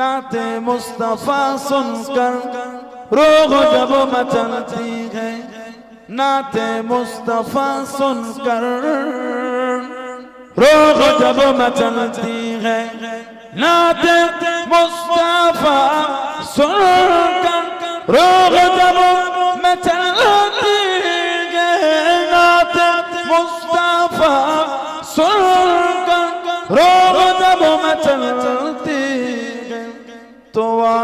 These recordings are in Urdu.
Nate Mustafa sonne car, Roque Javom a chanté. Nate Mustafa sonne car, Roque Javom a chanté. Mustafa sonne car, Roque Mustafa.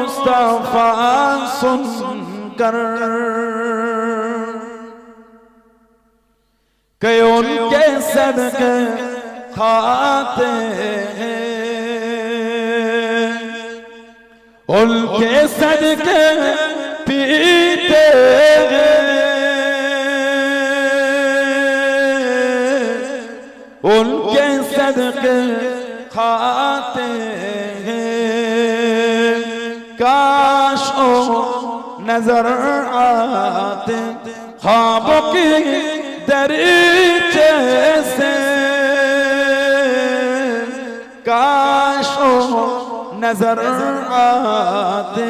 مصطفیٰ سن کر۔ کہ ان کے صدقے کھاتے ہیں۔ ان کے صدقے پیتے ہیں۔ ان کے صدقے کھاتے ہیں۔ کاش نظر آتے خوابوں کی دریچے سے کاش نظر آتے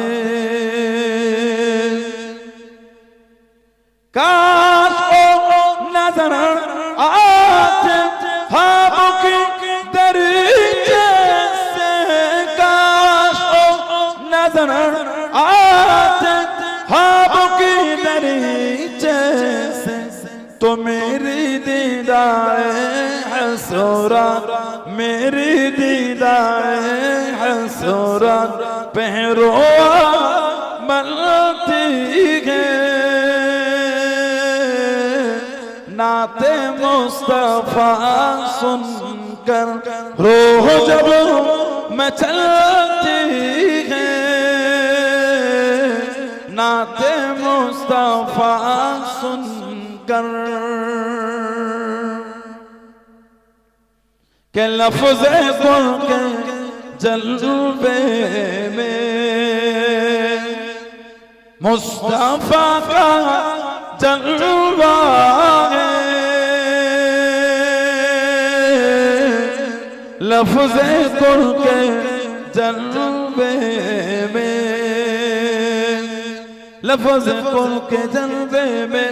تو میری دیدار حسورات میری دیدار حسورات پہرو ملتی ہے۔ نعت مصطفیٰ سن کر روح جب میں چلتی ہے۔ نعت مصطفیٰ سن کر کہ لفظ قل کے جلوے میں مصطفیٰ کا جلوہ ہے۔ لفظ قل کے جلوے میں، لفظ قل کے جلوے میں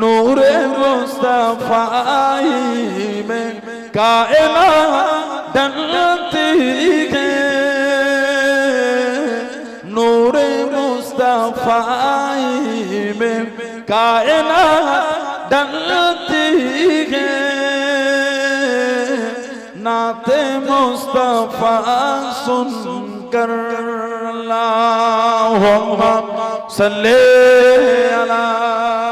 نور مصطفیٰ میں کائنات ڈنتی ہے۔ نور مصطفیٰ میں کائنات ڈنتی ہے۔ نعت مصطفیٰ سن کر اللہم صلی اللہ